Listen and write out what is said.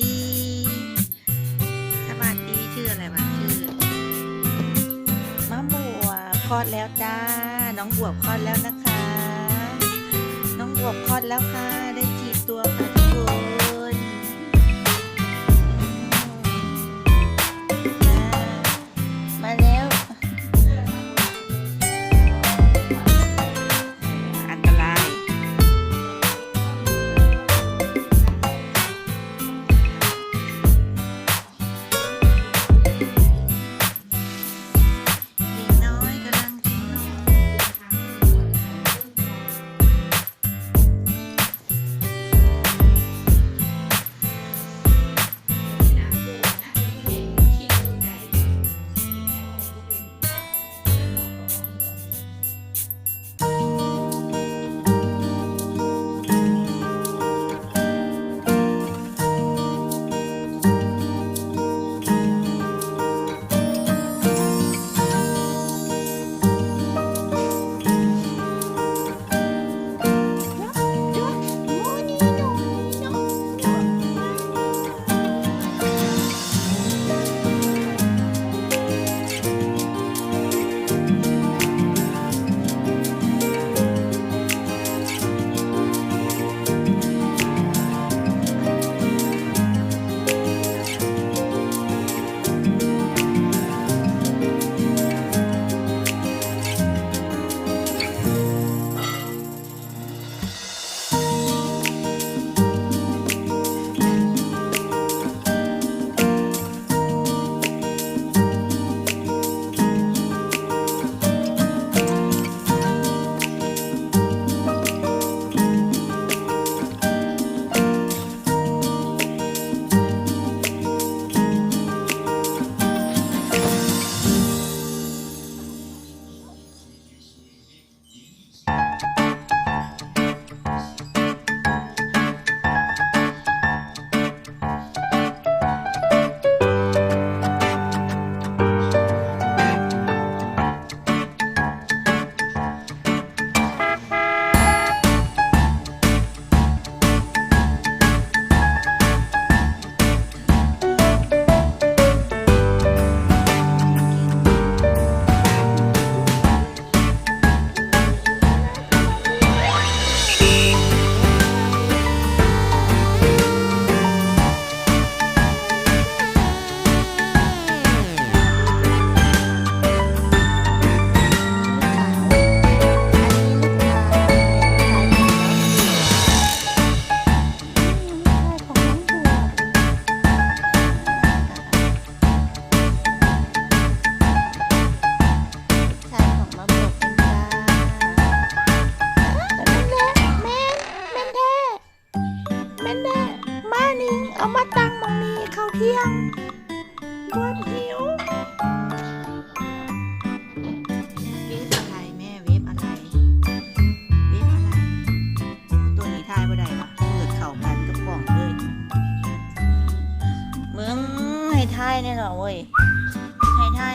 ดี สวัสดีชื่ออะไรวะชื่อมะบวบคลอดแล้วจ้า น้องบวบคลอดแล้วนะคะ น้องบวบคลอดแล้วค่ะ ได้กี่ตัวคะ นิงเอามาตั้งมองมีเข้าเที่ยงบวบหิวเว็บอะไรแม่เว็บอะไรเว็บอะไร ตัวนี้ทายบ่ได้ปะเปิดเข่าพันกับกล่องเลยมึงให้ทายแน่หรอเว้ยให้ทาย